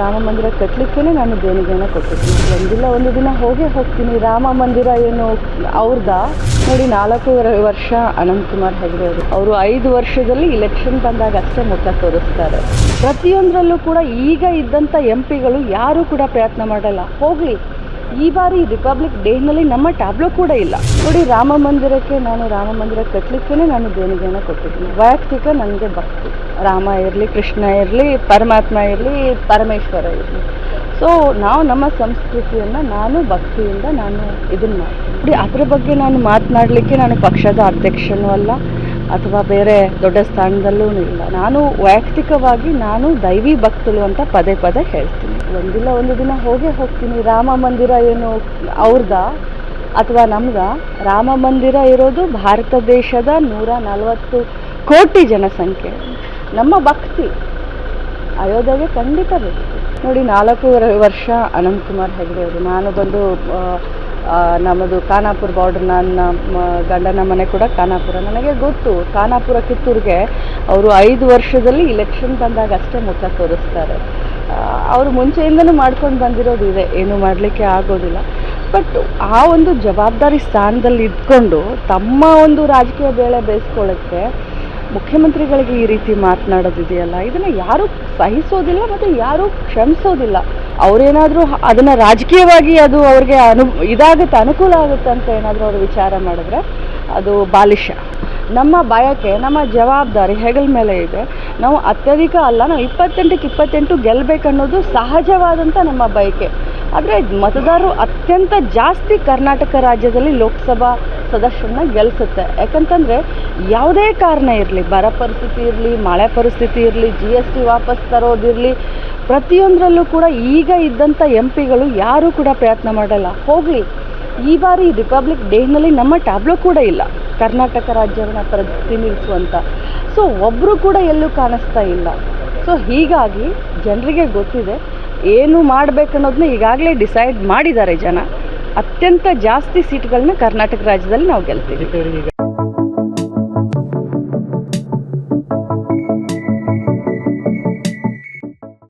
ರಾಮ ಮಂದಿರ ಕಟ್ಟಲಿಕ್ಕೇ ನಾನು ದೇಣಿಗೆನ ಕೊಟ್ಟಿದ್ದೀನಿ. ಒಂದಿಲ್ಲ, ಒಂದು ದಿನ ಹೋಗೇ ಹೋಗ್ತೀನಿ. ರಾಮ ಮಂದಿರ ಏನು ಅವ್ರದ? ನೋಡಿ, ನಾಲ್ಕೂವರೆ ವರ್ಷ ಅನಂತಕುಮಾರ್ ಹೆಗಡೆ ಅವರು. ಅವರು ಐದು ವರ್ಷದಲ್ಲಿ ಇಲೆಕ್ಷನ್ ಬಂದಾಗ ಅಷ್ಟೇ ಮುಖ ತೋರಿಸ್ತಾರೆ. ಪ್ರತಿಯೊಂದರಲ್ಲೂ ಕೂಡ ಈಗ ಇದ್ದಂಥ ಎಂ ಪಿಗಳು ಯಾರೂ ಕೂಡ ಪ್ರಯತ್ನ ಮಾಡಲ್ಲ. ಹೋಗಲಿ. ಈ ಬಾರಿ ರಿಪಬ್ಲಿಕ್ ಡೇನಲ್ಲಿ ನಮ್ಮ ಟ್ಯಾಬ್ಲೋ ಕೂಡ ಇಲ್ಲ. ನೋಡಿ, ರಾಮ ಮಂದಿರಕ್ಕೆ ನಾನು ರಾಮ ಮಂದಿರ ಕಟ್ಟಲಿಕ್ಕೇ ನಾನು ದೇಣಿಗೆಯನ್ನು ಕೊಟ್ಟಿದ್ದೀನಿ. ವೈಯಕ್ತಿಕ ನನಗೆ ಭಕ್ತಿ. ರಾಮ ಇರಲಿ, ಕೃಷ್ಣ ಇರಲಿ, ಪರಮಾತ್ಮ ಇರಲಿ, ಪರಮೇಶ್ವರ ಇರಲಿ. ಸೊ ನಾವು ನಮ್ಮ ಸಂಸ್ಕೃತಿಯನ್ನು ನಾನು ಭಕ್ತಿಯಿಂದ ನಾನು ಇದನ್ನು ಮಾಡ್ತೀನಿ. ನೋಡಿ, ಅದರ ಬಗ್ಗೆ ನಾನು ಮಾತನಾಡಲಿಕ್ಕೆ ನಾನು ಪಕ್ಷದ ಅಧ್ಯಕ್ಷನೂ ಅಲ್ಲ, ಅಥವಾ ಬೇರೆ ದೊಡ್ಡ ಸ್ಥಾನದಲ್ಲೂ ಇಲ್ಲ. ನಾನು ವೈಯಕ್ತಿಕವಾಗಿ ನಾನು ದೈವಿ ಭಕ್ತಲು ಅಂತ ಪದೇ ಪದೇ ಹೇಳ್ತೀನಿ. ಒಂದಿಲ್ಲ ಒಂದು ದಿನ ಹೋಗೇ ಹೋಗ್ತೀನಿ. ರಾಮ ಮಂದಿರ ಏನು ಅವ್ರದ ಅಥವಾ ನಮ್ಗೆ ರಾಮ ಮಂದಿರ ಇರೋದು ಭಾರತ ದೇಶದ ನೂರ ನಲವತ್ತು ಕೋಟಿ ಜನಸಂಖ್ಯೆ. ನಮ್ಮ ಭಕ್ತಿ. ಅಯೋಧ್ಯೆಗೆ ಖಂಡಿತ ಬೇಕು ನೋಡಿ, ನಾಲ್ಕೂವರೆ ವರ್ಷ ಅನಂತಕುಮಾರ್ ಹೆಗಡೆ ಅವರು. ನಾನು ಬಂದು ನಮ್ಮದು ಖಾನಾಪುರ ಬಾರ್ಡರ್ ನನ್ನ ಗಂಡನ ಮನೆ ಕೂಡ ಖಾನಾಪುರ. ನನಗೆ ಗೊತ್ತು, ಖಾನಾಪುರ ಕಿತ್ತೂರಿಗೆ ಅವರು ಐದು ವರ್ಷದಲ್ಲಿ ಇಲೆಕ್ಷನ್ ಬಂದಾಗ ಅಷ್ಟೇ ಮುಖ ತೋರಿಸ್ತಾರೆ. ಅವರು ಮುಂಚೆಯಿಂದನೂ ಮಾಡ್ಕೊಂಡು ಬಂದಿರೋದು ಇದೆ. ಏನು ಮಾಡಲಿಕ್ಕೆ ಆಗೋದಿಲ್ಲ. ಬಟ್ ಆ ಒಂದು ಜವಾಬ್ದಾರಿ ಸ್ಥಾನದಲ್ಲಿ ಇದ್ಕೊಂಡು ತಮ್ಮ ಒಂದು ರಾಜಕೀಯ ಬೇಳೆ ಬೇಯಿಸ್ಕೊಳ್ಳೋಕ್ಕೆ ಮುಖ್ಯಮಂತ್ರಿಗಳಿಗೆ ಈ ರೀತಿ ಮಾತನಾಡೋದಿದೆಯಲ್ಲ? ಇದನ್ನು ಯಾರೂ ಸಹಿಸೋದಿಲ್ಲ ಮತ್ತು ಯಾರೂ ಕ್ಷಮಿಸೋದಿಲ್ಲ. ಅವರೇನಾದರೂ ಅದನ್ನು ರಾಜಕೀಯವಾಗಿ ಅದು ಅವ್ರಿಗೆ ಅನು, ಇದಾಗುತ್ತೆ, ಅನುಕೂಲ ಆಗುತ್ತೆ ಅಂತ ಏನಾದರೂ ಅವರು ವಿಚಾರ ಮಾಡಿದ್ರೆ ಅದು ಬಾಲಿಷ್ಯ ನಮ್ಮ ಬಯಕೆ, ನಮ್ಮ ಜವಾಬ್ದಾರಿ ಹೆಗಲ ಮೇಲೆ ಇದೆ. ನಾವು ಅತ್ಯಧಿಕ ಅಲ್ಲ, ನಾವು ಇಪ್ಪತ್ತೆಂಟಕ್ಕೆ ಇಪ್ಪತ್ತೆಂಟು ಗೆಲ್ಲಬೇಕನ್ನೋದು ಸಹಜವಾದಂಥ ನಮ್ಮ ಬಯಕೆ. ಆದರೆ ಮತದಾರರು ಅತ್ಯಂತ ಜಾಸ್ತಿ ಕರ್ನಾಟಕ ರಾಜ್ಯದಲ್ಲಿ ಲೋಕಸಭಾ ಸದಸ್ಯರನ್ನ ಗೆಲ್ಲಿಸುತ್ತೆ ಯಾಕಂತಂದರೆ ಯಾವುದೇ ಕಾರಣ ಇರಲಿ, ಬರ ಪರಿಸ್ಥಿತಿ ಇರಲಿ, ಮಳೆ ಪರಿಸ್ಥಿತಿ ಇರಲಿ ಜಿ ಎಸ್ ಟಿ ವಾಪಸ್ ತರೋದಿರಲಿ, ಪ್ರತಿಯೊಂದರಲ್ಲೂ ಕೂಡ ಈಗ ಇದ್ದಂಥ ಎಂ ಪಿಗಳು ಯಾರೂ ಕೂಡ ಪ್ರಯತ್ನ ಮಾಡಲ್ಲ. ಹೋಗಲಿ, ಈ ಬಾರಿ ರಿಪಬ್ಲಿಕ್ ಡೇನಲ್ಲಿ ನಮ್ಮ ಟ್ಯಾಬ್ಲೋ ಕೂಡ ಇಲ್ಲ. ಕರ್ನಾಟಕ ರಾಜ್ಯವನ್ನು ಪ್ರತಿನಿಧಿಸುವಂಥ ಸೊ ಒಬ್ಬರು ಕೂಡ ಎಲ್ಲೂ ಕಾಣಿಸ್ತಾ ಇಲ್ಲ. ಸೊ ಹೀಗಾಗಿ ಜನರಿಗೆ ಗೊತ್ತಿದೆ ಏನು ಮಾಡಬೇಕನ್ನೋದನ್ನ ಈಗಾಗಲೇ ಡಿಸೈಡ್ ಮಾಡಿದ್ದಾರೆ ಜನ. ಅತ್ಯಂತ ಜಾಸ್ತಿ ಸೀಟ್ಗಳನ್ನ ಕರ್ನಾಟಕ ರಾಜ್ಯದಲ್ಲಿ ನಾವು ಗೆಲ್ತೀವಿ.